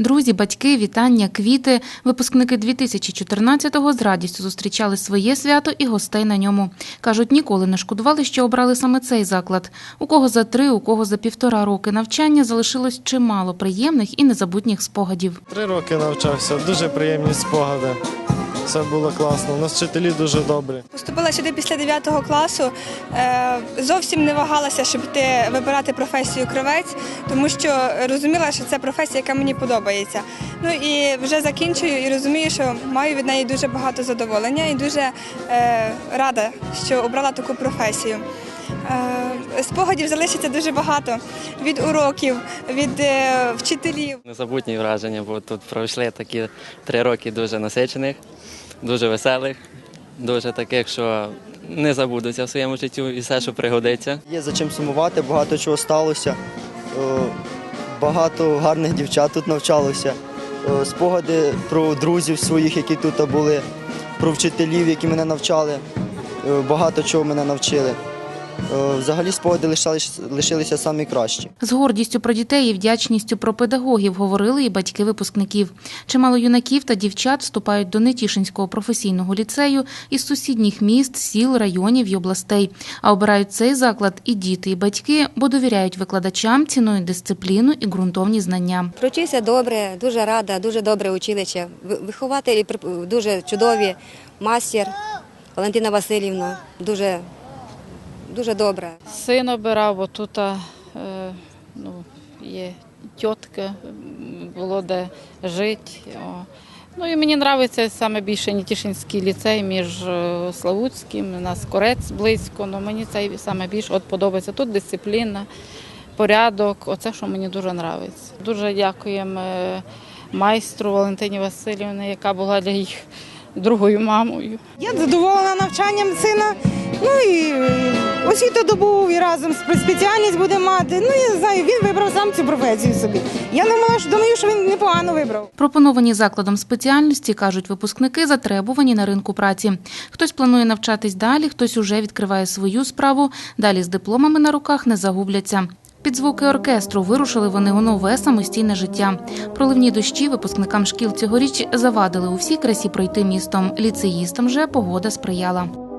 Друзі, батьки, вітання, квіти. Випускники 2014-го з радістю зустрічали своє свято і гостей на ньому. Кажуть, ніколи не шкодували, що обрали саме цей заклад. У кого за три, у кого за півтора роки навчання залишилось чимало приємних і незабутніх спогадів. Три роки навчався, дуже приємні спогади. Все було класно. У нас вчителі дуже добрі. Поступила сюди після 9 класу. Е, Зовсім не вагалася, щоб йти вибирати професію кровець, тому що розуміла, що це професія, яка мені подобається. Ну і вже закінчую і розумію, що маю від неї дуже багато задоволення і дуже е, рада, що обрала таку професію. Е, Спогадів залишиться дуже багато від уроків, від е, вчителів. Незабутні враження, бо тут пройшли такі три роки дуже насичених, дуже веселих, дуже таких, що не забудуться в своєму житті і все, що пригодиться. Є за чим сумувати, багато чого сталося. Е, Багато гарних дівчат тут навчалося. Спогади про друзів своїх, які тут були, про вчителів, які мене навчали. Багато чого мене навчили. Е, Взагалі спогади лишались- лишилися самі кращі. З гордістю про дітей і вдячністю про педагогів говорили і батьки випускників. Чимало юнаків та дівчат вступають до Нетішинського професійного ліцею із сусідніх міст, сіл, районів і областей. А обирають цей заклад і діти, і батьки, бо довіряють викладачам, цінують дисципліну і ґрунтовні знання. Провчився добре, дуже рада, дуже добре училище. Ви- Вихователі дуже чудові, мастер Валентина Васильівна, дуже, дуже добра. Син обирав, бо тут е, ну, є тітка, було де жити. О. Ну і мені подобається саме більше Нітішинський ліцей між е, Славутським, у нас корець близько, але мені цей саме більше от подобається. Тут дисципліна, порядок, оце, що мені дуже подобається. Дуже дякуємо е, майстру Валентині Васильівні, яка була для їх другою мамою. Я задоволена навчанням сина. Ну і освіту добув і разом спеціальність буде мати. Ну я не знаю, він вибрав сам цю професію собі. Я думала, що думаю, що він непогано вибрав. Пропоновані закладом спеціальності, кажуть випускники, затребувані на ринку праці. Хтось планує навчатись далі, хтось уже відкриває свою справу. Далі з дипломами на руках не загубляться. Під звуки оркестру вирушили вони у нове самостійне життя. Проливні дощі випускникам шкіл цьогоріч завадили у всій красі пройти містом. Ліцеїстам же погода сприяла.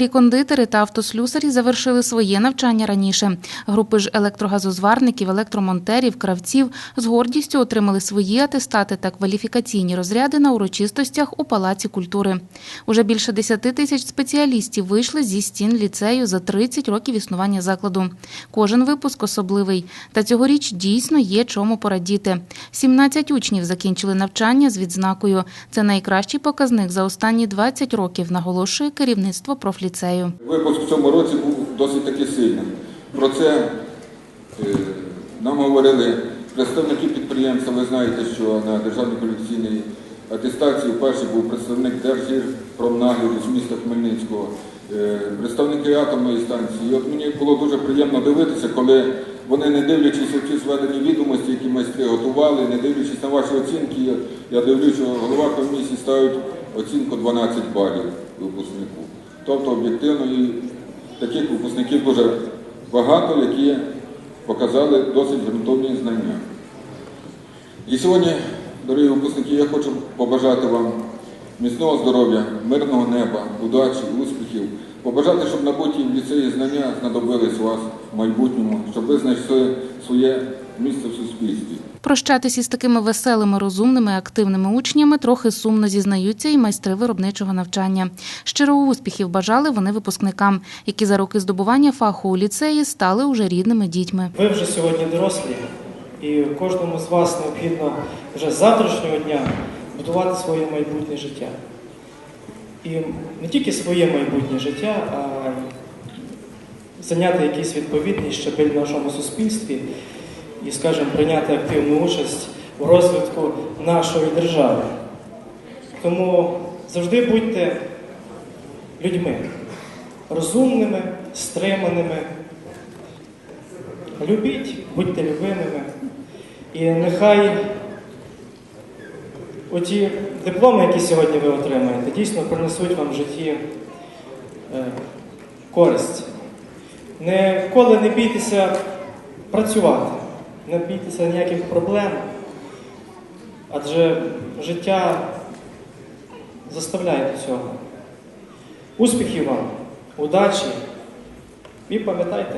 Кухарі-кондитери та автослюсарі завершили своє навчання раніше. Групи ж електрогазозварників, електромонтерів, кравців з гордістю отримали свої атестати та кваліфікаційні розряди на урочистостях у Палаці культури. Уже більше 10 тисяч спеціалістів вийшли зі стін ліцею за 30 років існування закладу. Кожен випуск особливий. Та цьогоріч дійсно є чому порадіти. 17 учнів закінчили навчання з відзнакою. Це найкращий показник за останні 20 років, наголошує керівництво профліцею. Випуск в цьому році був досить таки сильним. Про це е, нам говорили представники підприємства. Ви знаєте, що на Державній колекційній атестації перший був представник Держгірпромнагляду з міста Хмельницького, е, представники атомної станції. І от мені було дуже приємно дивитися, коли вони, не дивлячись на ті зведені відомості, які майстри готували, не дивлячись на ваші оцінки, я дивлюсь, що голова комісії ставить оцінку 12 балів випускнику. Тобто об'єктивно і таких випускників дуже багато, які показали досить грунтовні знання. І сьогодні, дорогі випускники, я хочу побажати вам міцного здоров'я, мирного неба, удачі, успіхів. Побажати, щоб набуті ліцеї знання знадобились у вас в майбутньому, щоб ви знайшли своє місце в суспільстві. Прощатись із такими веселими, розумними, активними учнями трохи сумно зізнаються і майстри виробничого навчання. Щиро успіхів бажали вони випускникам, які за роки здобування фаху у ліцеї стали уже рідними дітьми. Ви вже сьогодні дорослі, і кожному з вас необхідно вже з завтрашнього дня будувати своє майбутнє життя. І не тільки своє майбутнє життя, а зайняти якийсь відповідний щабель в нашому суспільстві і, скажімо, прийняти активну участь у розвитку нашої держави. Тому завжди будьте людьми розумними, стриманими. Любіть, будьте любимими. І нехай оті дипломи, які сьогодні ви отримаєте, дійсно принесуть вам в житті е, користь. Ніколи не бійтеся працювати, не бійтеся ніяких проблем, адже життя заставляє до цього. Успіхів вам, удачі і пам'ятайте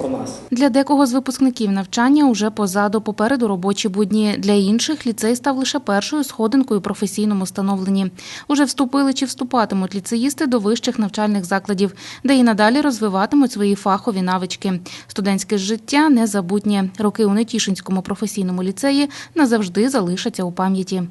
про нас. Для декого з випускників навчання уже позаду попереду робочі будні. Для інших ліцей став лише першою сходинкою у професійному становленні. Уже вступили чи вступатимуть ліцеїсти до вищих навчальних закладів, де і надалі розвиватимуть свої фахові навички. Студентське життя незабутнє. Роки у Нетішинському професійному ліцеї назавжди залишаться у пам'яті.